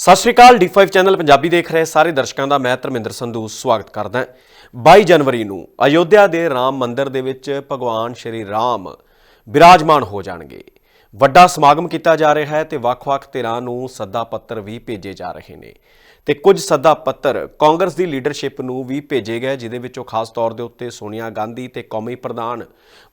ਸਤਿ ਸ਼੍ਰੀ ਅਕਾਲ D5 channel Punjabi ਦੇਖ ਰਹੇ ਸਾਰੇ ਦਰਸ਼ਕਾਂ ਦਾ, ਮੈਂ ਧਰਮਿੰਦਰ ਸੰਧੂ ਸਵਾਗਤ ਕਰਦਾ ਹਾਂ। 22 ਜਨਵਰੀ ਨੂੰ ਅਯੋਧਿਆ ਦੇ ਰਾਮ ਮੰਦਿਰ ਦੇ ਵਿੱਚ ਭਗਵਾਨ ਸ਼੍ਰੀ ਰਾਮ ਬਿਰਾਜਮਾਨ ਹੋ ਜਾਣਗੇ। ਵੱਡਾ ਸਮਾਗਮ ਕੀਤਾ ਜਾ ਰਿਹਾ ਹੈ ਤੇ ਵੱਖ-ਵੱਖ ਧਿਰਾਂ ਨੂੰ ਸੱਦਾ ਪੱਤਰ ਵੀ ਭੇਜੇ ਜਾ ਰਹੇ ਨੇ। ਤੇ ਕੁਝ ਸੱਦਾ ਪੱਤਰ ਕਾਂਗਰਸ ਦੀ ਲੀਡਰਸ਼ਿਪ ਨੂੰ ਵੀ ਭੇਜੇ ਗਏ ਜਿਦੇ ਵਿੱਚੋਂ ਖਾਸ ਤੌਰ ਦੇ ਉੱਤੇ ਸੋਨੀਆ ਗਾਂਧੀ ਤੇ ਕੌਮੀ ਪ੍ਰਧਾਨ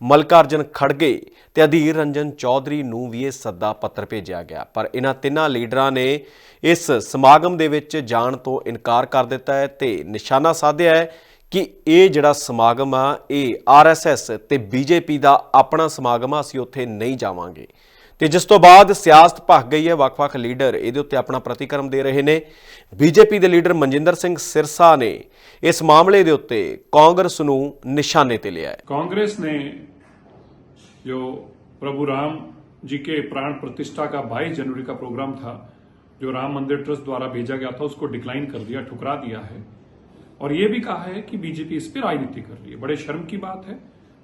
ਮਲਕਾਰਜਨ ਖੜਗੇ ਤੇ ਅਧੀਰ ਰੰਜਨ ਚੌਧਰੀ ਨੂੰ ਵੀ ਇਹ ਸੱਦਾ ਪੱਤਰ ਭੇਜਿਆ ਗਿਆ। ਪਰ ਇਹਨਾਂ ਤਿੰਨਾਂ ਲੀਡਰਾਂ ਨੇ ਇਸ ਸਮਾਗਮ ਦੇ ਵਿੱਚ ਜਾਣ ਤੋਂ ਇਨਕਾਰ ਕਰ ਦਿੱਤਾ ਹੈ ਤੇ ਨਿਸ਼ਾਨਾ ਸਾਧਿਆ ਹੈ ਕਿ ਇਹ ਜਿਹੜਾ ਸਮਾਗਮ ਆ ਇਹ ਆਰਐਸਐਸ ਤੇ ਬੀਜੇਪੀ ਦਾ ਆਪਣਾ ਸਮਾਗਮ ਆ ਅਸੀਂ ਉੱਥੇ ਨਹੀਂ ਜਾਵਾਂਗੇ ਤੇ ਜਿਸ ਤੋਂ ਬਾਅਦ ਸਿਆਸਤ ਭਖ ਗਈ ਹੈ ਵੱਖ-ਵੱਖ ਲੀਡਰ ਇਹਦੇ ਉੱਤੇ ਆਪਣਾ ਪ੍ਰਤੀਕਰਮ ਦੇ ਰਹੇ ਨੇ ਬੀਜੇਪੀ ਦੇ ਲੀਡਰ ਮਨਜਿੰਦਰ ਸਿੰਘ ਸਿਰਸਾ ਨੇ ਇਸ ਮਾਮਲੇ ਦੇ ਉੱਤੇ ਕਾਂਗਰਸ ਨੂੰ ਨਿਸ਼ਾਨੇ ਤੇ ਲਿਆ ਹੈ कांग्रेस ने जो प्रभु राम जी के प्राण प्रतिष्ठा का 22 जनवरी का प्रोग्राम था जो राम मंदिर ट्रस्ट द्वारा भेजा गया था उसको डिक्लाइन कर दिया ठुकरा दिया है और यह भी कहा है कि बीजेपी इस पर राजनीति कर रही है। बड़े शर्म की बात है।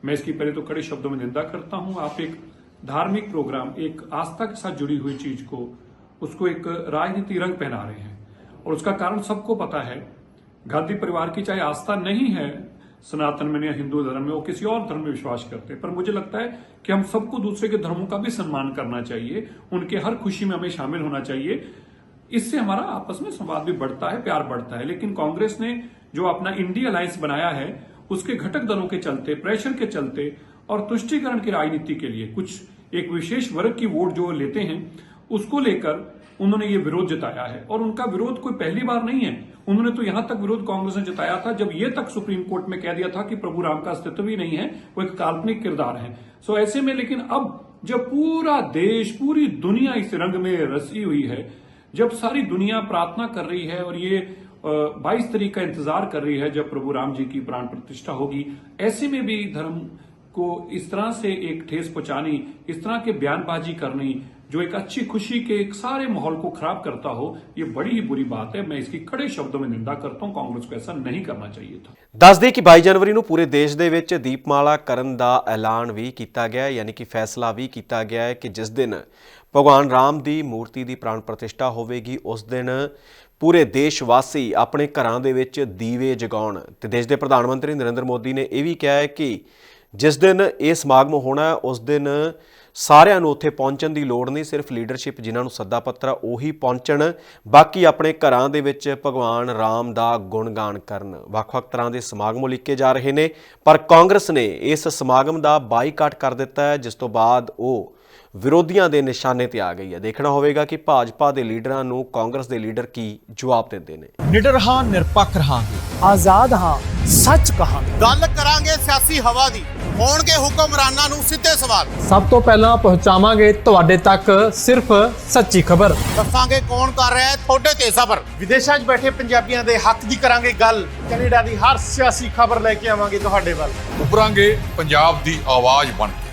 मैं इसकी पहले तो कड़े शब्दों में निंदा करता हूँ। आप एक धार्मिक प्रोग्राम, एक आस्था के साथ जुड़ी हुई चीज़ को, उसको एक राजनीति रंग पहना रहे हैं। और उसका कारण सबको पता है। गांधी परिवार की चाहे आस्था नहीं है, सनातन में या हिंदू धर्म में, वो किसी और धर्म में विश्वास करते हैं। पर मुझे लगता है कि हम सबको दूसरे के धर्मों का भी सम्मान करना चाहिए। उनके हर खुशी में हमें शामिल होना चाहिए। इससे हमारा आपस में संवाद भी बढ़ता है, प्यार बढ़ता है। लेकिन कांग्रेस ने जो अपना इंडिया अलायंस बनाया है, उसके घटक दलों के चलते, प्रेशर के चलते और तुष्टिकरण की राजनीति के लिए कुछ एक विशेष वर्ग की वोट जो लेते हैं, उसको लेकर उन्होंने ये विरोध जताया है। और उनका विरोध कोई पहली बार नहीं है। उन्होंने तो यहाँ तक विरोध कांग्रेस ने जताया था, जब ये तक सुप्रीम कोर्ट में कह दिया था कि प्रभु राम का अस्तित्व ही नहीं है, वो एक काल्पनिक किरदार है। सो ऐसे में लेकिन अब जब पूरा देश, पूरी दुनिया इस रंग में रसी हुई है, जब सारी दुनिया प्रार्थना कर रही है और ये बाईस तारीख का इंतजार कर रही है जब प्रभु राम जी की प्राण प्रतिष्ठा होगी ऐसे में भी धर्म को इस तरह से एक ठेस पहुंचानी इस तरह के बयानबाजी करनी जो एक अच्छी खुशी के एक सारे माहौल को खराब करता हो ये बड़ी ही बुरी बात है मैं इसकी कड़े शब्दों में निंदा करता हूं कांग्रेस को ऐसा नहीं करना चाहिए था ਦੱਸਦੇ ਕਿ 22 ਜਨਵਰੀ ਨੂੰ ਪੂਰੇ ਦੇਸ਼ ਦੇ ਵਿੱਚ ਦੀਪਮਾਲਾ ਕਰਨ ਦਾ ਐਲਾਨ ਵੀ ਕੀਤਾ ਗਿਆ ਹੈ ਯਾਨੀ ਕਿ ਫੈਸਲਾ ਵੀ ਕੀਤਾ ਗਿਆ ਹੈ ਕਿ ਜਿਸ ਦਿਨ ਭਗਵਾਨ ਰਾਮ ਦੀ ਮੂਰਤੀ ਦੀ ਪ੍ਰਾਣ ਪ੍ਰਤਿਸ਼ਠਾ ਹੋਵੇਗੀ ਉਸ ਦਿਨ ਪੂਰੇ ਦੇਸ਼ ਵਾਸੀ ਆਪਣੇ ਘਰਾਂ ਦੇ ਵਿੱਚ ਦੀਵੇ ਜਗਾਉਣ। ਤੇ ਦੇਸ਼ ਦੇ ਪ੍ਰਧਾਨ ਮੰਤਰੀ ਨਰਿੰਦਰ ਮੋਦੀ ਨੇ ਇਹ ਵੀ ਕਿਹਾ ਹੈ ਕਿ ਜਿਸ ਦਿਨ ਇਹ ਸਮਾਗਮ ਹੋਣਾ ਹੈ, ਉਸ ਦਿਨ ਸਾਰਿਆਂ ਨੂੰ ਉੱਥੇ ਪਹੁੰਚਣ ਦੀ ਲੋੜ ਨਹੀਂ, ਸਿਰਫ ਲੀਡਰਸ਼ਿਪ ਜਿਨ੍ਹਾਂ ਨੂੰ ਸੱਦਾ ਪੱਤਰ ਆ, ਉਹੀ ਪਹੁੰਚਣ। ਬਾਕੀ ਆਪਣੇ ਘਰਾਂ ਦੇ ਵਿੱਚ ਭਗਵਾਨ ਰਾਮ ਦਾ ਗੁਣਗਾਨ ਕਰਨ। ਵੱਖ-ਵੱਖ ਤਰ੍ਹਾਂ ਦੇ ਸਮਾਗਮ ਉਲੀਕੇ ਜਾ ਰਹੇ ਨੇ, ਪਰ ਕਾਂਗਰਸ ਨੇ ਇਸ ਸਮਾਗਮ ਦਾ ਬਾਈਕਾਟ ਕਰ ਦਿੱਤਾ ਹੈ, ਜਿਸ ਤੋਂ ਬਾਅਦ ਉਹ ਵਿਰੋਧੀਆਂ ਦੇ ਨਿਸ਼ਾਨੇ ਤੇ ਆ ਗਈ ਹੈ। ਦੇਖਣਾ ਹੋਵੇਗਾ ਕਿ ਭਾਜਪਾ ਦੇ ਲੀਡਰਾਂ ਨੂੰ ਕਾਂਗਰਸ ਦੇ ਲੀਡਰ ਕੀ ਜਵਾਬ ਦਿੰਦੇ ਨੇ। ਨਿਡਰ ਹਾਂ ਨਿਰਪੱਖ ਰਹਾਂਗੇ। ਆਜ਼ਾਦ ਹਾਂ ਸੱਚ ਕਹਾਂਗੇ। ਗੱਲ ਕਰਾਂਗੇ ਸਿਆਸੀ ਹਵਾ ਦੀ। ਹੋਣਗੇ ਹੁਕਮਰਾਨਾਂ ਨੂੰ ਸਿੱਧੇ ਸਵਾਲ। ਸਭ ਤੋਂ ਪਹਿਲਾਂ ਪਹੁੰਚਾਵਾਂਗੇ ਤੁਹਾਡੇ ਤੱਕ ਸਿਰਫ ਸੱਚੀ ਖਬਰ। ਦੱਸਾਂਗੇ ਕੌਣ ਕਰ ਰਿਹਾ ਹੈ ਤੁਹਾਡੇ ਤੇ ਸਬਰ। ਵਿਦੇਸ਼ਾਂ 'ਚ ਬੈਠੇ ਪੰਜਾਬੀਆਂ ਦੇ ਹੱਕ ਦੀ ਕਰਾਂਗੇ ਗੱਲ। ਕੈਨੇਡਾ ਦੀ ਹਰ ਸਿਆਸੀ ਖਬਰ ਲੈ ਕੇ ਆਵਾਂਗੇ ਤੁਹਾਡੇ ਵੱਲ। ਉਭਰਾਂਗੇ ਪੰਜਾਬ ਦੀ ਆਵਾਜ਼ ਬਣ ਕੇ।